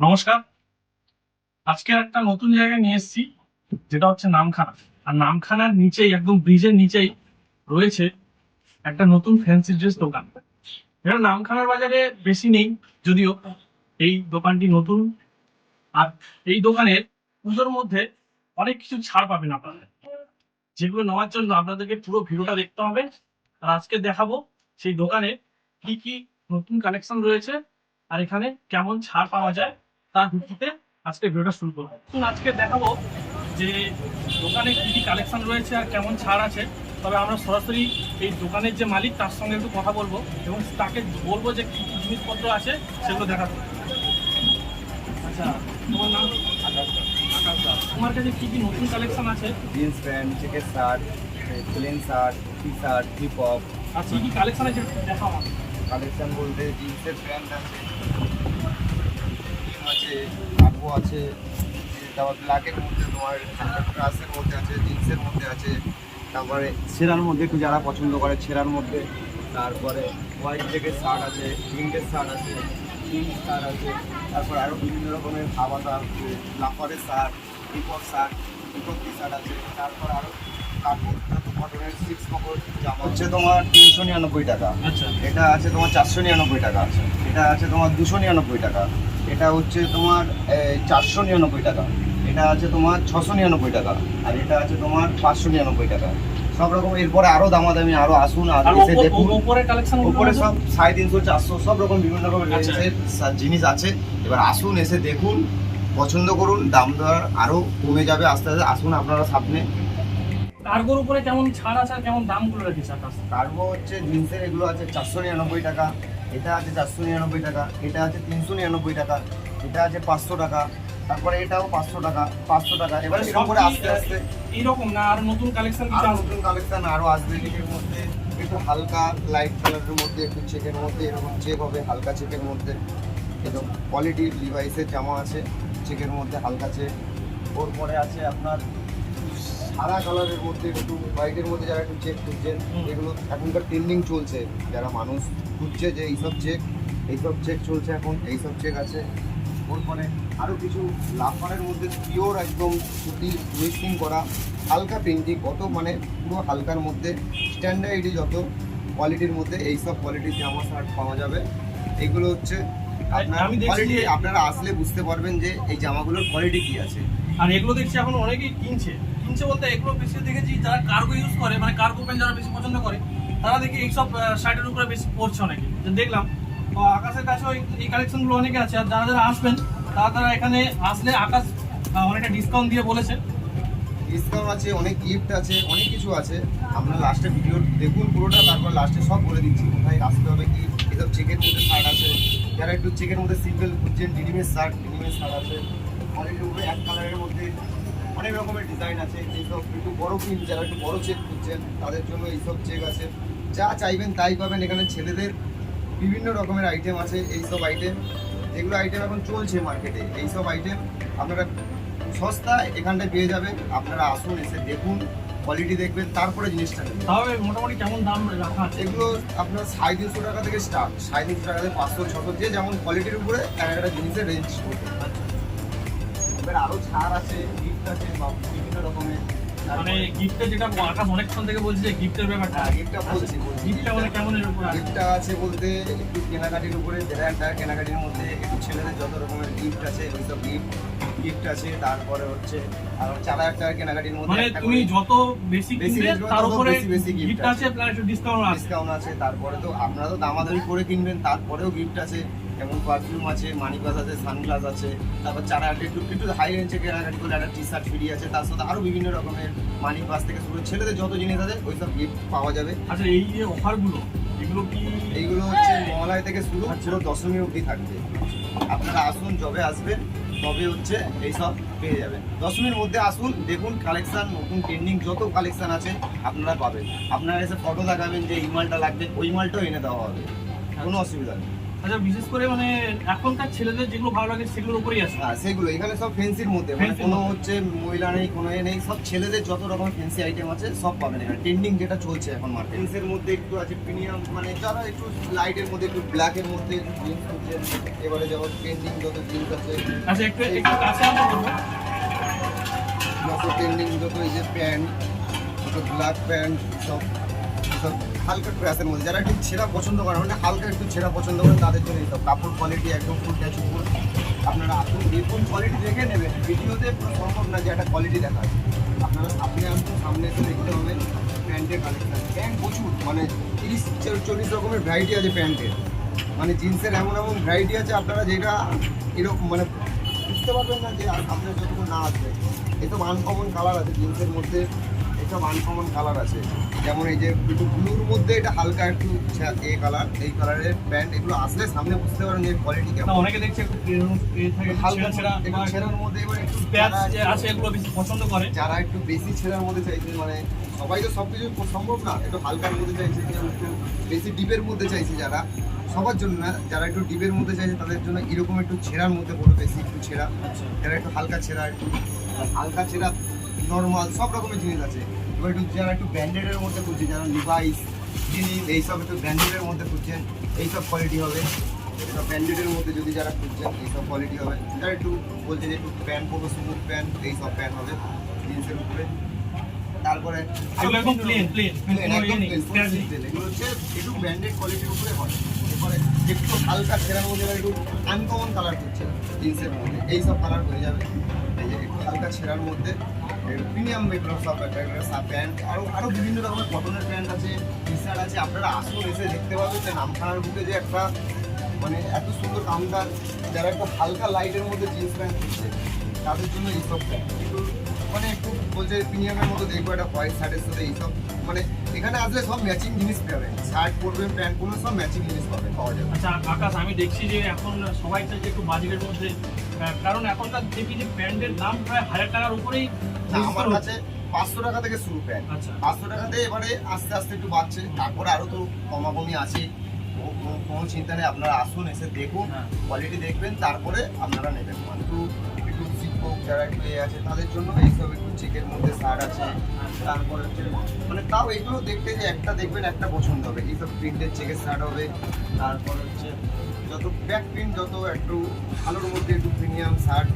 নমস্কার। আজকে একটা নতুন জায়গায় নিয়ে এসেছি, যেটা হচ্ছে নামখানা। আর নামখানার নিচেই, একদম ব্রিজের নিচেই রয়েছে একটা নতুন ফ্যান্সি ড্রেস দোকান। এটা নামখানার বাজারে বেশি নেই, যদিও এই দোকানটি নতুন। আর এই দোকানের পুজোর মধ্যে অনেক কিছু ছাড় পাবেন আপনারা। যেগুলো নেওয়ার জন্য আপনাদেরকে পুরো ভিডিওটা দেখতে হবে। আর আজকে দেখাবো সেই দোকানে কি কি নতুন কালেকশন রয়েছে, আর এখানে কেমন ছাড় পাওয়া যায়। তার ভিত্তিতে আজকে ভিডিওটা শুরু করব। আজকে দেখাবো যে দোকানে কি কি কালেকশন রয়েছে আর কেমন ছাড় আছে। তবে আমরা সরাসরি এই দোকানের যে মালিক তার সঙ্গে একটু কথা বলব এবং তাকে বলব যে কি কি জিনিসপত্র আছে সেগুলো দেখাবো আচ্ছা তোমার নাম? আকাশ দাস। তোমার কাছে কি কি নতুন কালেকশন আছে? জিন্স প্যান্ট চেকের shirt plain shirt T shirt hip hop আর কি কি কালেকশন আছে দেখাও। কালেকশন বলতে জিন্সের প্যান্ট আছে আছে কার্গো আছে তারপর ব্ল্যাকের মধ্যে তোমার ক্রাসের মধ্যে আছে জিন্সের মধ্যে আছে তারপরে ছেঁড়ার মধ্যে একটু যারা পছন্দ করে ছেঁড়ার মধ্যে তারপরে হোয়াইট চেকের শার্ট আছে প্রিন্টের শার্ট আছে জিন্স শার্ট আছে তারপর আরও বিভিন্ন রকমের হাওয়াতা আছে লাফারের shirt hip hop shirt T shirt আছে তারপর আরও কাপড় কটনের সিক্স কাপড় জামা হচ্ছে তোমার তিনশো নিরানব্বই টাকা। আচ্ছা। এটা আছে তোমার চারশো নিরানব্বই টাকা। আছে এটা আছে তোমার দুশো নিরানব্বই টাকা। এটা হচ্ছে তোমার চারশো নিরানব্বই টাকা। এটা আছে তোমার ছশো নিরানব্বই টাকা আর এটা আছে তোমার পাঁচশো নিরানব্বই টাকা। সব রকম এরপরে আরও দামাদামি আরও আসুন আর আর এসে দেখুন। উপরে সব সাড়ে তিনশো চারশো সব রকম বিভিন্ন রকমের আচ্ছা। রেঞ্জের জিনিস আছে। এবার আসুন এসে দেখুন পছন্দ করুন দাম দর আরও কমে যাবে আস্তে আস্তে। আসুন আপনারা সামনে। কার্গোর উপরে কেমন ছাড় আছে আর কেমন দামগুলো রেখেছে কার্গো হচ্ছে জিন্সের এগুলো আছে চারশো নিরানব্বই টাকা। এটা আছে চারশো নিরানব্বই টাকা এটা আছে তিনশো নিরানব্বই টাকা এটা আছে পাঁচশো টাকা তারপরে এটাও পাঁচশো টাকা পাঁচশো টাকা। এবারে সব এরকম করে আস্তে আস্তে। এইরকম না আর নতুন কালেকশন আরও নতুন কালেকশন আরও আসবে এর মধ্যে। একটু হালকা লাইট কালারের মধ্যে একটু চেকের মধ্যে এরকম চেক হবে হালকা চেকের মধ্যে। এরকম কোয়ালিটি ডিভাইসের জামা আছে চেকের মধ্যে হালকা চেক ওর পরে আছে আপনার সাদা কালারের মধ্যে একটু হোয়াইটের মধ্যে যারা একটু চেক খুঁজছেন এগুলো এখনকার ট্রেন্ডিং চলছে। যারা মানুষ খুঁজছে যে এইসব চেক এইসব চেক চলছে এখন এইসব চেক আছে। পরে আরও কিছু লাফারের মধ্যে পিওর একদম সুতি মিক্সিং করা হালকা প্রিন্টিং কত মানে পুরো হালকার মধ্যে স্ট্যান্ডার্ডই যত কোয়ালিটির মধ্যে এইসব কোয়ালিটির জামা শার্ট পাওয়া যাবে। এগুলো হচ্ছে আপনার কোয়ালিটি আপনারা আসলে বুঝতে পারবেন যে এই জামাগুলোর কোয়ালিটি কি আছে। আর এগুলো দেখছি এখন অনেকেই কিনছে। কিনছে বলতে এগুলো বেশি দেখেছি, যারা কার্গো ইউজ করে মানে কার্গো প্যান্ট যারা বেশি পছন্দ করে, তারা দেখি এইসব শার্টের উপরে বেশি পড়ছে অনেকে। দেখলাম তো আকাশের কাছেও এই- কালেকশনগুলো অনেকে আছে, আর যারা যারা আসবেন, তারা তারা এখানে আসলে আকাশ অনেকটা ডিসকাউন্ট দিয়ে বলেছে। ডিসকাউন্ট আছে, অনেক গিফট আছে, অনেক কিছু আছে। আপনারা লাস্টে ভিডিও দেখুন পুরোটা, তারপর লাস্টে সব বলে দিচ্ছি। কোথায় আসতে হবে, কি, এসব চেকের মধ্যে শার্ট আছে। যারা একটু চেকের মধ্যে সিম্পল খুঁজছেন ডিনিমের শার্ট ডিনিমের শার্ট আছে কোয়ালিটির উপরে এক কালারের মধ্যে অনেক রকমের ডিজাইন আছে। এইসব একটু বড় প্রিন্ট যারা একটু বড় চেক খুঁজছেন তাদের জন্য এইসব চেক আছে। যা চাইবেন তাই পাবেন। এখানে ছেলেদের বিভিন্ন রকমের আইটেম আছে এইসব আইটেম যেগুলো আইটেম এখন চলছে মার্কেটে এইসব আইটেম আপনারা সস্তা এখানটায় পেয়ে যাবেন। আপনারা আসুন এসে দেখুন কোয়ালিটি দেখবেন তারপরে জিনিসটা নেবেন। তাহলে মোটামুটি কেমন দাম রাখা এগুলো আপনার সাড়ে তিনশো টাকা থেকে স্টার্ট সাড়ে তিনশো টাকা থেকে পাঁচশো ছশো যে যেমন কোয়ালিটির উপরে এক একটা জিনিসের রেঞ্জ করবে এবার আরও ছাড় আছে। আছে বা বিভিন্ন রকমের মানে গিফটে যেটা আকাশ অনেকক্ষণ থেকে বলছে যে গিফটের ব্যাপারটা। গিফটটা বলছি বলছি। গিফটটা মানে কেমনের উপর গিফটটা আছে বলতে একটু কেনাকাটির উপরে যেটা একটা কেনাকাটির মধ্যে একটু ছেলেদের যত রকমের গিফট আছে ওই সব গিফট গিফট আছে তারপরে হচ্ছে আর টাকার কেনাকাটির মধ্যে মানে তুমি যত বেশি বেশি কিনবে কিনবে, তার উপরে বেশি বেশি গিফট আছে। আছে। প্লাস ডিসকাউন্ট আছে। ডিসকাউন্ট আছে তারপরে তো আপনারা তো দামাদামি করে কিনবেন তারপরেও গিফট আছে। যেমন পারফিউম আছে মানি গ্লাস আছে সানগ্লাস আছে তারপর চারা একটু একটু হাই রেঞ্জে কেনাকাটি করলে একটা টি শার্ট ফ্রি আছে তার সাথে আরও বিভিন্ন রকমের মানি গ্লাস থেকে শুরু ছেলেদের যত জিনিস আছে ওই সব গিফট পাওয়া যাবে। আচ্ছা এই যে অফারগুলো এগুলো কি এইগুলো হচ্ছে মহালয় থেকে শুরু পুরো দশমী অবধি থাকবে। আপনারা আসুন যবে আসবেন তবে হচ্ছে এইসব পেয়ে যাবেন। দশমীর মধ্যে আসুন দেখুন কালেকশান নতুন ট্রেন্ডিং যত কালেকশান আছে আপনারা পাবেন। আপনারা এসে ফটো দেখাবেন যে এই মালটা লাগবে ওই মালটাও এনে দেওয়া হবে। কোনো অসুবিধা নেই। আচ্ছা বিশেষ করে মানে এখনকার ছেলেদের যেগুলো ভালো লাগে সেগুলোর উপরেই আছে। হ্যাঁ সেগুলো। এখানে সব ফেন্সির মধ্যে। মানে কোনো হচ্ছে মহিলা নেই কোনো এ নেই। সব ছেলেদের যত রকম ফেন্সি আইটেম আছে সব পাবেন এখানে। ট্রেন্ডিং যেটা চলছে এখন মার্কেট ফেন্সের মধ্যে একটু আছে প্রিমিয়াম মানে যারা একটু লাইটের মধ্যে একটু ব্ল্যাকের মধ্যে জিন্স খুঁজছেন এবারে যেমন ট্রেন্ডিং যত জিন্স আছে। আচ্ছা একটু একটু কাছে আমরা করব যত ট্রেন্ডিং যত এই যে প্যান্ট ব্ল্যাক প্যান্ট সব সব হালকা ক্রাসের মধ্যে। যারা একটু ছেঁড়া পছন্দ করে মানে হালকা একটু ছেঁড়া পছন্দ করে তাদের জন্য এইসব কাপড় কোয়ালিটি একদম ফুল ট্যাচ ফুল আপনারা আসুন দেখুন কোয়ালিটি দেখে নেবেন। ভিডিওতে পুরো সম্ভব না যে একটা কোয়ালিটি দেখা আপনারা আপনি আসুন, সামনে এসে দেখতে হবে প্যান্টের কালেকশন প্যান্ট প্রচুর মানে তিরিশ চল্লিশ রকমের ভ্যারাইটি আছে প্যান্টের। মানে জিন্সের এমন এমন ভ্যারাইটি আছে, আপনারা যেটা এরকম মানে বুঝতে পারবেন না যে আপনার যতক্ষণ না আসবে। এসব আনকমন কালার আছে জিন্সের মধ্যে। এসব আনকমন কালার আছে। যেমন এই যে একটু ব্লুর মধ্যে এটা হালকা একটু এ কালার এই কালারের প্যান্ট এগুলো আসলে সামনে বুঝতে পারেন এর কোয়ালিটি কেমন। অনেকে দেখছি একটু হালকা ছেঁড়া ছেঁড়ার মধ্যে এবার একটু আছে এগুলো বেশি পছন্দ করে। যারা একটু বেশি ছেঁড়ার মধ্যে চাইছে মানে সবাই তো সব কিছু সম্ভব না একটু হালকার মধ্যে চাইছে একটু বেশি ডিপের মধ্যে চাইছে যারা সবার জন্য না যারা একটু ডিপের মধ্যে চাইছে তাদের জন্য এরকম একটু ছেঁড়ার মধ্যে পড়বে বেশি একটু ছেঁড়া। আচ্ছা। যারা একটু হালকা ছেঁড়া একটু হালকা ছেঁড়া নর্মাল সব রকমের জিনিস আছে। এবার একটু যারা একটু ব্র্যান্ডেডের মধ্যে খুঁজছে যারা লিভাইস জিনিস এইসব একটু ব্র্যান্ডেডের মধ্যে খুঁজছেন এইসব কোয়ালিটি হবে। এইসব ব্র্যান্ডেডের মধ্যে যদি যারা খুঁজছেন এইসব কোয়ালিটি হবে। যারা একটু বলছে যে একটু প্যান্ট করব স্মুথ প্যান্ট এইসব প্যান্ট হবে জিন্সের উপরে। তারপরে একদম প্লেন প্লেন একদম ইয়ে। এগুলো হচ্ছে একটু ব্র্যান্ডেড কোয়ালিটির উপরে হয়। এরপরে একটু হালকা ছেঁড়ার মধ্যে একটু আনকমন কালার করছে জিন্সের মধ্যে। এইসব কালার হয়ে যাবে। এই যে একটু হালকা ছেঁড়ার মধ্যে প্রিমিয়াম এগুলো সব একটা প্যান্ট আরও আরও বিভিন্ন রকমের কটনের প্যান্ট আছে টি শার্ট আছে। আপনারা আসুন, এসে দেখতে পাবেন যে নামখানার বুকে যে একটা মানে এত সুন্দর কাউন্টার, যারা একটা হালকা লাইটের মধ্যে জিন্স প্যান্ট দিচ্ছে তাদের জন্য এইসব প্যান্ট একটু মানে একটু বলছে প্রিমিয়ামের মতো দেখব একটা হোয়াইট শার্টের সাথে এইসব। মানে এখানে আসলে সব ম্যাচিং জিনিস পাবেন শার্ট পরবেন প্যান্ট পরবেন সব ম্যাচিং জিনিস পাবেন পাওয়া যাবে। আচ্ছা আকাশ আমি দেখছি যে এখন সবাই চাইছে একটু বাজেটের মধ্যে কারণ এখনকার দেখি যে প্যান্টের দাম প্রায় হাজার টাকার উপরেই আমার কাছে পাঁচশো টাকা থেকে শুরু প্যান্ট আচ্ছা। পাঁচশো টাকাতে এবারে আস্তে আস্তে একটু বাড়ছে। তারপরে আরও তো কমাকমি আছে। কোনো চিন্তা নেই আপনারা আসুন এসে দেখুন হ্যাঁ। কোয়ালিটি দেখবেন তারপরে আপনারা নেবেন। কিন্তু একটু যারা একটু এ আছে, তাদের জন্য এইসব একটু চেকের মধ্যে শার্ট আছে, তারপর হচ্ছে মানে তাও এগুলো দেখতে যে একটা দেখবেন, একটা পছন্দ হবে। এইসব প্রিন্টের চেকের সার হবে, তারপর হচ্ছে, যত ব্যাক প্রিন্ট যত একটু ভালোর মধ্যে একটু প্রিমিয়াম শার্ট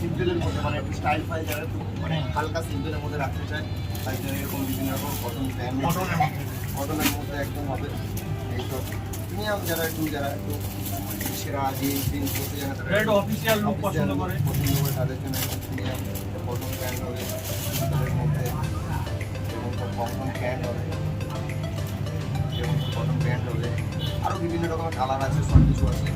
সিম্পলের মধ্যে মানে একটু স্টাইল ফাইল যারা একটু মানে হালকা সিম্পলের মধ্যে রাখতে চায় তাই জন্য এরকম বিভিন্ন রকম কটন প্যান্ট কটনের মধ্যে। একদম হবে। এইসব প্রিমিয়াম যারা একটু যারা একটু সেরা জিন্স জিন্স করতে জানে যারা অফিসিয়াল লুক পছন্দ করে। পছন্দ করে তাদের জন্য প্রিমিয়াম কটন প্যান্ট হবে। তাদের মধ্যে এবং কটন প্যান্ট হবে। এবং কটন প্যান্ট হবে। আরও বিভিন্ন রকমের কালার আছে সব কিছু আছে।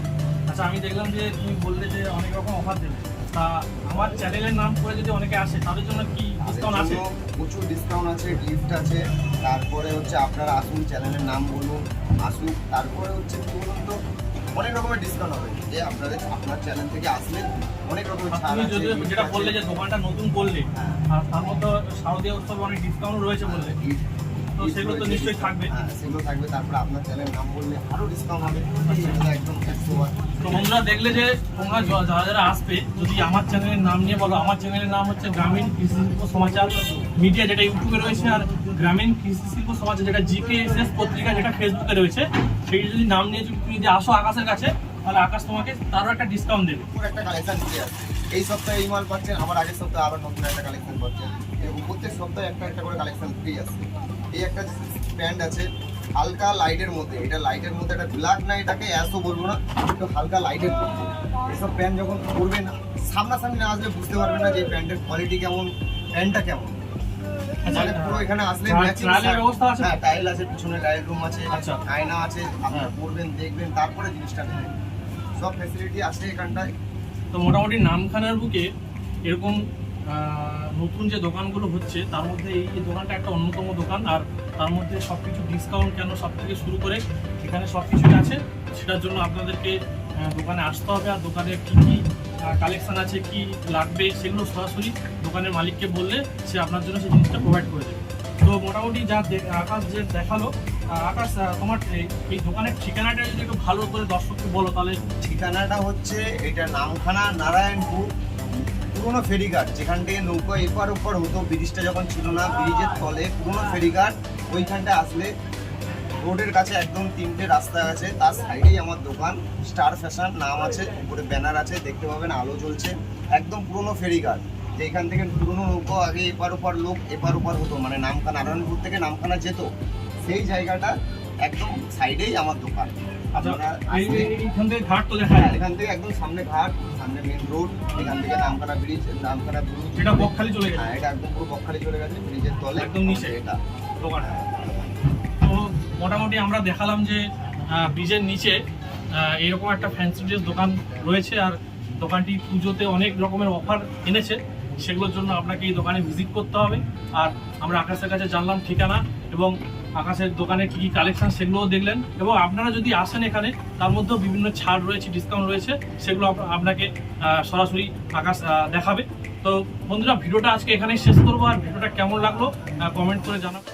আচ্ছা আমি দেখলাম যে তুমি বললে যে অনেক রকম অফার দেবে। তা আমার চ্যানেলের নাম করে যদি অনেকে আসে তাদের জন্য কি ডিসকাউন্ট আছে? প্রচুর ডিসকাউন্ট আছে গিফট আছে। তারপরে হচ্ছে আপনারা আসুন চ্যানেলের নাম বলুন আসুন তারপরে হচ্ছে কি বলুন তো অনেক রকমের ডিসকাউন্ট হবে। যে আপনাদের আপনার চ্যানেল থেকে আসলে অনেক রকমের ছাড় আছে যেটা বললে যে দোকানটা নতুন করলে হ্যাঁ। আর তার মধ্যে শারদীয় উৎসবে অনেক ডিসকাউন্ট রয়েছে বললে। gift- তো সেগুলো তো নিশ্চয়ই থাকবে। হ্যাঁ সেগুলো থাকবে। তারপরে আপনার চ্যানেলের নাম বললে আরও ডিসকাউন্ট হবে। সেটা একদম একশো তো বন্ধুরা দেখলে যে তোমরা যারা যারা আসবে যদি আমার চ্যানেলের নাম নিয়ে বলো আমার চ্যানেলের নাম হচ্ছে গ্রামীণ কৃষি শিল্প সমাচার মিডিয়া যেটা ইউটিউবে রয়েছে আর গ্রামীণ কৃষি শিল্প সমাচার যেটা জিকে এস এস পত্রিকা যেটা ফেসবুকে রয়েছে সেই যদি নাম নিয়ে যদি তুমি যদি আসো আকাশের কাছে তাহলে আকাশ তোমাকে তারও একটা ডিসকাউন্ট দেবে। একটা কালেকশন দিয়ে এই সপ্তাহে এই মাল পাচ্ছেন আবার আগের সপ্তাহে আবার নতুন একটা কালেকশন পাচ্ছেন। এরকম প্রত্যেক সপ্তাহে একটা একটা করে কালেকশন ফ্রি আসছে এই একটা প্যান্ট আছে হালকা লাইটের মধ্যে এটা লাইটের মধ্যে একটা ব্ল্যাক না এটাকে অ্যাশও বলব না একটু হালকা লাইটের মধ্যে এসব প্যান্ট যখন পরবেন সামনাসামনি না আসলে বুঝতে পারবেন না যে প্যান্টের কোয়ালিটি কেমন প্যান্টটা কেমন মানে পুরো এখানে আসলে? হ্যাঁ টাইল আছে পিছনে টাইল রুম আছে আচ্ছা। আয়না আছে আপনারা হ্যাঁ। পরবেন দেখবেন তারপরে জিনিসটা নেবেন সব ফ্যাসিলিটি আছে এখানটায় তো মোটামুটি নামখানার বুকে এরকম নতুন যে দোকানগুলো হচ্ছে, তার মধ্যে এই দোকানটা একটা অন্যতম দোকান, আর তার মধ্যে সব কিছু ডিসকাউন্ট কেন সব থেকে শুরু করে এখানে সব কিছুই আছে, সেটার জন্য আপনাদেরকে দোকানে আসতে হবে, আর দোকানে কী কী কালেকশান আছে, কি লাগবে, সেগুলো সরাসরি দোকানের মালিককে বললে সে আপনার জন্য সেই জিনিসটা প্রোভাইড করে দেবে। তো মোটামুটি যা আকাশ যে দেখাল আকাশ তোমার এই দোকানের ঠিকানাটা যদি একটু ভালো করে দর্শককে বলো, তাহলে ঠিকানাটা হচ্ছে, এটা নামখানা, নারায়ণপুর পুরোনো ফেরিঘাট, যেখান থেকে নৌকা এপার ওপার হতো, ব্রিজটা যখন ছিল না, ব্রিজের তলে পুরোনো ফেরিঘাট ওইখানটা আসলে রোডের কাছে একদম তিনটে রাস্তা আছে, তার সাইডেই আমার দোকান, স্টার ফ্যাশন, নাম আছে, উপরে ব্যানার আছে, দেখতে পাবেন, আলো জ্বলছে, একদম পুরোনো ফেরিঘাট, যেখান থেকে পুরোনো নৌকো আগে এপার ওপার লোক এপার ওপার হতো মানে নামখানা নারায়ণপুর থেকে নামখানা যেত, সেই জায়গাটা একদম সাইডেই আমার দোকান। আচ্ছা এইখান থেকে ঘাট তো দেখা হ্যাঁ যায় এখান থেকে একদম সামনে ঘাট সামনে মেন রোড এখান থেকে নামখানা ব্রিজ নামখানা ব্রিজ এটা বকখালি চলে গেছে? হ্যাঁ এটা একদম পুরো বকখালি চলে গেছে ব্রিজের তলে। একদম নিচে। এটা। দোকান। তো মোটামুটি আমরা দেখালাম যে ব্রিজের নিচে এরকম একটা ফ্যান্সি ড্রেস দোকান রয়েছে আর দোকানটি পুজোতে অনেক রকমের অফার এনেছে। সেগুলোর জন্য আপনাকে এই দোকানে ভিজিট করতে হবে। আর আমরা আকাশের কাছে জানলাম ঠিকানা। এবং আকাশের দোকানে কি কি কালেকশন সেগুলোও দেখলেন। এবং আপনারা যদি আসেন এখানে, তার মধ্যেও বিভিন্ন ছাড় রয়েছে ডিসকাউন্ট রয়েছে, সেগুলো আপনাকে সরাসরি আকাশ দেখাবে। তো বন্ধুরা, ভিডিওটা আজকে এখানেই শেষ করব, আর ভিডিওটা কেমন লাগল কমেন্ট করে জানাব